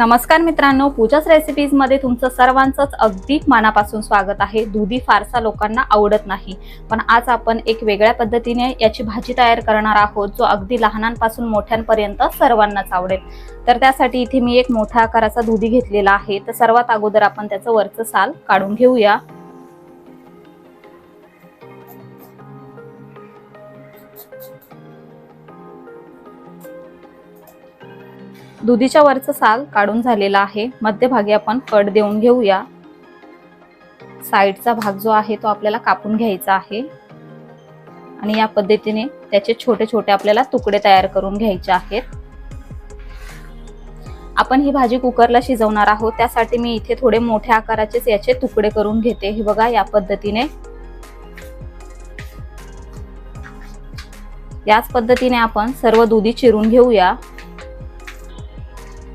नमस्कार मित्रांनो पूजाच रेसिपीजमध्ये तुमचं सर्वांचंच अगदी मनापासून स्वागत आहे. दुधी फारसा लोकांना आवडत नाही. पण आज आपण एक वेगळ्या पद्धतीने याची भाजी तयार करणार आहोत जो अगदी लहानांपासून मोठ्यांपर्यंत सर्वांनाच आवडेल. तर त्यासाठी इथे मी एक मोठ्या आकाराचा दुधी घेतलेला आहे. तर सर्वात अगोदर आपण त्याचं वरचं साल काढून घेऊया. दुधीच्या वरचं साल काढून झालेला आहे. मध्यभागी आपण कट देऊन घेऊया. साईडचा भाग जो आहे तो आपल्याला कापून घ्यायचा आहे. आणि या पद्धतीने त्याचे छोटे छोटे आपल्याला तुकडे तयार करून घ्यायचे आहेत. आपण ही भाजी कुकरला शिजवणार आहोत. त्यासाठी मी इथे थोडे मोठ्या आकाराचेच याचे तुकडे करून घेते. हे बघा या पद्धतीने. याच पद्धतीने आपण सर्व दुधी चिरून घेऊया.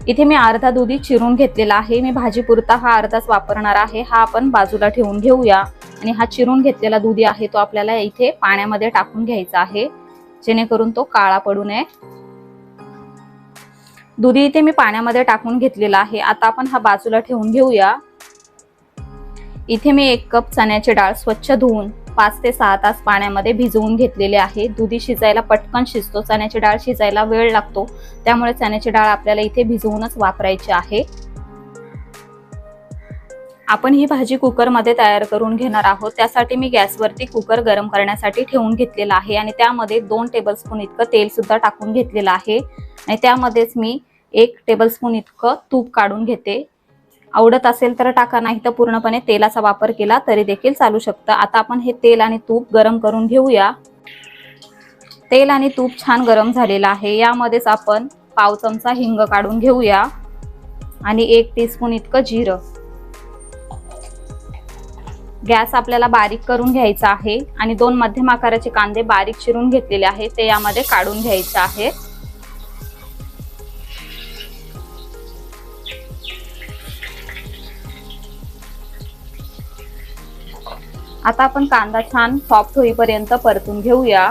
इथे मी अर्धा दुधी चिरून घेतलेला आहे. मी भाजी पुरता हा अर्धाच वापरणार आहे. हा आपण बाजूला ठेवून घेऊया. आणि हा चिरून घेतलेला दुधी आहे तो आपल्याला इथे पाण्यामध्ये टाकून घ्यायचा आहे. जेणेकरून तो काळा पडू नये. दुधी इथे मी पाण्यामध्ये टाकून घेतलेला आहे. आता आपण हा बाजूला ठेवून घेऊया. इथे मी एक कप चण्याची डाळ स्वच्छ धुवून पाच ते सहा तास पाण्यामध्ये भिजवून घेतलेले आहे. दुधी शिजायला पटकन शिजतो चण्याची डाळ शिजायला वेळ लागतो. त्यामुळे चण्याची डाळ आपल्याला इथे भिजवूनच वापरायची आहे. आपण ही भाजी कुकरमध्ये तयार करून घेणार आहोत. त्यासाठी मी गॅसवरती कुकर गरम करण्यासाठी ठेवून घेतलेला आहे आणि त्यामध्ये दोन टेबलस्पून इतकं तेल सुद्धा टाकून घेतलेलं आहे. आणि त्यामध्येच मी एक टेबलस्पून इतकं तूप काढून घेते. आवडत असेल तर टाका नाही तर पूर्णपणे तेलाचा वापर केला तरी देखील चालू शकतं. आता आपण हे तेल आणि तूप गरम करून घेऊया. तेल आणि तूप छान गरम झालेलं आहे. यामध्येच आपण पाव चमचा हिंग काढून घेऊया. आणि एक टीस्पून इतकं जिरं. गॅस आपल्याला बारीक करून घ्यायचा आहे. आणि दोन मध्यम आकाराचे कांदे बारीक चिरून घेतलेले आहे. ते यामध्ये काढून घ्यायचे आहेत आता आपण कांदा छान सॉफ्ट होईपर्यंत परतून घेऊया.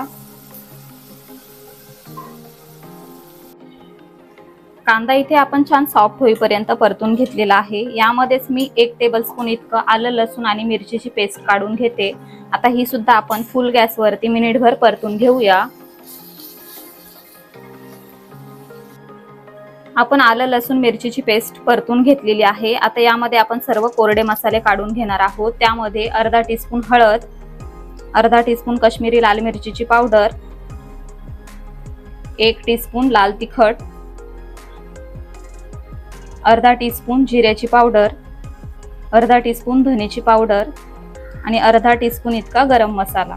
कांदा इथे आपण छान सॉफ्ट होईपर्यंत परतून घेतलेला आहे. यामध्येच मी एक टेबलस्पून इतकं आलं लसूण आणि मिरचीची पेस्ट काढून घेते. आता ही सुद्धा आपण फुल गॅसवरती मिनिटभर परतून घेऊया. आपण आलं लसूण मिरचीची पेस्ट परतून घेतलेली आहे. आता यामध्ये आपण सर्व कोरडे मसाले काढून घेणार आहोत. त्यामध्ये अर्धा टीस्पून हळद अर्धा टीस्पून कश्मीरी लाल मिरचीची पावडर एक टीस्पून लाल तिखट अर्धा टीस्पून जिऱ्याची पावडर अर्धा टीस्पून धनेची पावडर आणि अर्धा टीस्पून इतका गरम मसाला.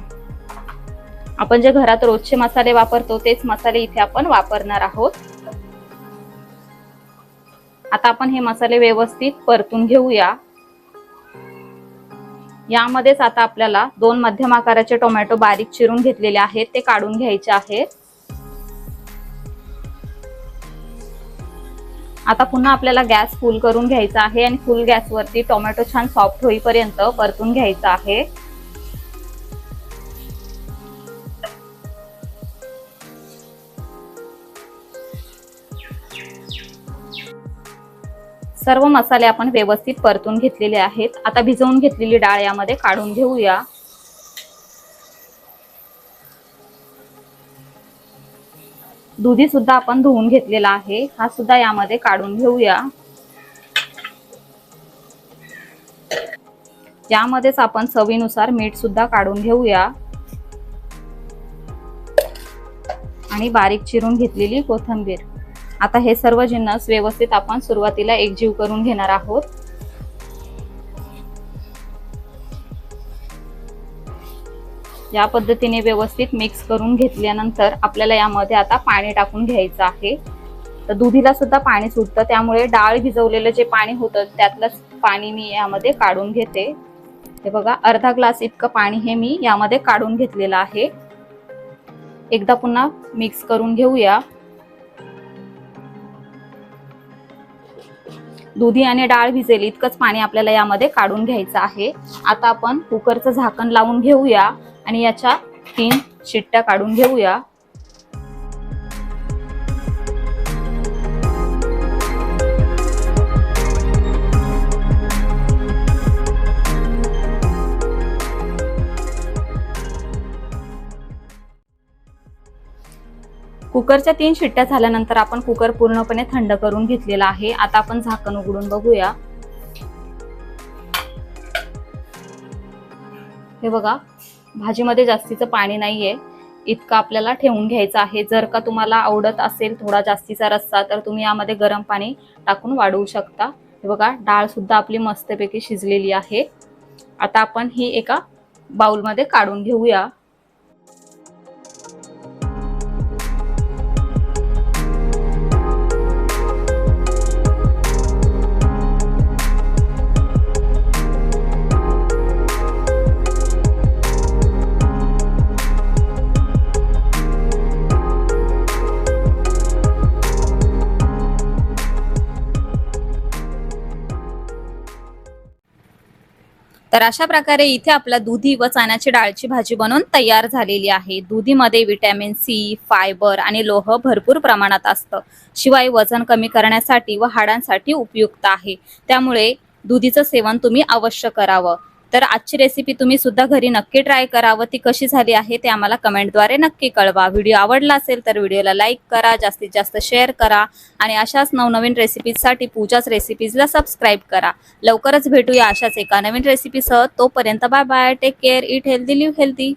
आपण जे घरात रोजचे मसाले वापरतो तेच मसाले इथे आपण वापरणार आहोत. आता आपण हे मसाले व्यवस्थित परतून घेऊया. यामध्येच आता आपल्याला दोन मध्यम आकाराचे टोमॅटो बारीक चिरून घेतलेले आहेत ते काढून घ्यायचे आहेत. आता पुन्हा आपल्याला गॅस फुल करून घ्यायचा आहे आणि फुल गॅसवरती टोमॅटो छान सॉफ्ट होईपर्यंत परतून घ्यायचा आहे. सर्व मसाले आपण व्यवस्थित परतून घेतलेले आहेत. आता भिजवून घेतलेली डाळ यामध्ये काढून घेऊया. दुधी सुद्धा आपण धुवून घेतलेला आहे. हा सुद्धा यामध्ये काढून घेऊया. यामध्येच आपण चवीनुसार मीठ सुद्धा काढून घेऊया. आणि बारीक चिरून घेतलेली कोथंबीर. आता हे सर्व जिन्नस व्यवस्थित आपण सुरुवातीला एकजीव करून घेणार आहोत. या पद्धतीने व्यवस्थित मिक्स करून घेतल्यानंतर आपल्याला यामध्ये आता पाणी टाकून घ्यायचं आहे. तर दुधीला सुद्धा पाणी सुटतं त्यामुळे डाळ भिजवलेलं जे पाणी होतं त्यातलंच पाणी मी यामध्ये काढून घेते. हे बघा अर्धा ग्लास इतकं पाणी हे मी यामध्ये काढून घेतलेलं आहे. एकदा पुन्हा मिक्स करून घेऊया. दुधी आणि डाळ भिजेल इतकंच पाणी आपल्याला यामध्ये काढून घ्यायचं आहे. आता आपण कुकरचं झाकण लावून घेऊया आणि याच्या तीन शिट्ट्या काढून घेऊया. कुकरच्या तीन शिट्ट्या झाल्यानंतर आपण कुकर पूर्णपणे थंड करून घेतलेला आहे. आता आपण झाकण उघडून बघूया. हे बघा भाजीमध्ये जास्तीचं पाणी नाहीये. इतकं आपल्याला ठेवून घ्यायचं आहे. जर का तुम्हाला आवडत असेल थोडा जास्तीचा रस्सा तर तुम्ही यामध्ये गरम पाणी टाकून वाढवू शकता. हे बघा डाळ सुद्धा आपली मस्तपैकी शिजलेली आहे. आता आपण ही एका बाउलमध्ये काढून घेऊया. तर अशा प्रकारे इथे आपला दुधी व चण्याची डाळची भाजी बनवून तयार झालेली आहे. दुधीमध्ये विटॅमिन सी फायबर आणि लोह भरपूर प्रमाणात असतं. शिवाय वजन कमी करण्यासाठी व हाडांसाठी उपयुक्त आहे. त्यामुळे दुधीचं सेवन तुम्ही अवश्य करावं. तर आजची रेसिपी तुम्ही सुद्धा घरी नक्की ट्राय करा व ती कशी झाली आहे ते आम्हाला कमेंटद्वारे नक्की कळवा. व्हिडिओ आवडला असेल तर व्हिडिओला लाईक करा जास्तीत जास्त शेअर करा आणि अशाच नवनवीन रेसिपीजसाठी पूजाच रेसिपीजला सबस्क्राईब करा. लवकरच भेटूया अशाच एका नवीन रेसिपीसह तोपर्यंत bye bye take care eat healthy live healthy